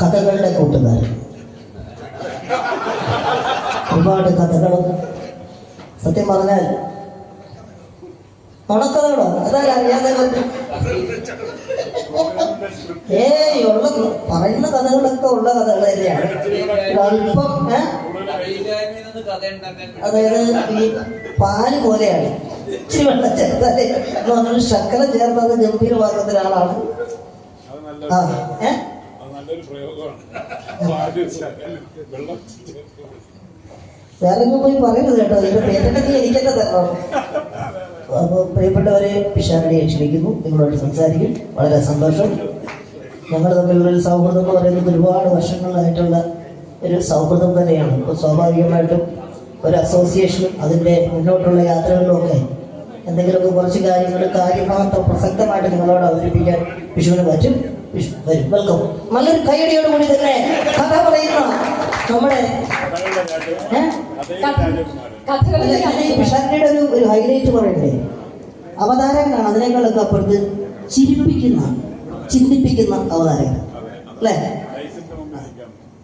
കഥകളുടെ കൂട്ടുകാരൻ. ഒരുപാട് കഥകളും. സത്യം പറഞ്ഞാൽ നുണക്കഥകളോ അതല്ല പറയുന്ന കഥകളൊക്കെ ഉള്ള കഥകൾ തന്നെയാണ്. അല്പം? അതായത് ഈ പാൽ പോലെയാണ്. ഇച്ചിരി വെള്ളം ചേർത്താലേ. എന്ന് പറഞ്ഞാൽ ശക്കലം ചേർത്താൽ അത് ഗംഭീരമാക്കുന്ന ആ ഏ? അത് നല്ലൊരു പ്രയോഗമാണ്. വേറെ പോയി പറയുന്നത് കേട്ടോ ഇതിന്റെ പേരെണ്ണി എനിക്കെന്നെ തരണം അപ്പോൾ പ്രിയപ്പെട്ടവരെ പിഷാരടിയെ ക്ഷണിക്കുന്നു. നിങ്ങളോട് സംസാരിക്കും. വളരെ സന്തോഷം. ഞങ്ങൾ തമ്മിലുള്ള ഒരു സൗഹൃദം എന്ന് പറയുന്നത് ഒരുപാട് വർഷങ്ങളിലായിട്ടുള്ള ഒരു സൗഹൃദം തന്നെയാണ്. അപ്പോൾ സ്വാഭാവികമായിട്ടും ഒരു അസോസിയേഷൻ അതിന്റെ മുന്നോട്ടുള്ള യാത്രകളിലൊക്കെ എന്തെങ്കിലുമൊക്കെ കുറച്ച് കാര്യങ്ങൾ കാര്യമാത്രം പ്രസക്തമായിട്ട് നിങ്ങളോട് അവതരിപ്പിക്കാൻ വിഷുവിന് പറ്റും. വരും. വെൽക്കം. നല്ലൊരു കൈയടിയോടുകൂടി തന്നെ കഥ പറയുന്ന നമ്മുടെ പിഷാരടിയുടെ ഒരു ഒരു ഹൈലൈറ്റ് പറയട്ടെ. അവതാരങ്ങളാണ് അതിനേക്കാളൊക്കെ അപ്പുറത്ത് ചിരിപ്പിക്കുന്ന ചിന്തിപ്പിക്കുന്ന അവതാരങ്ങൾ. അല്ലേ?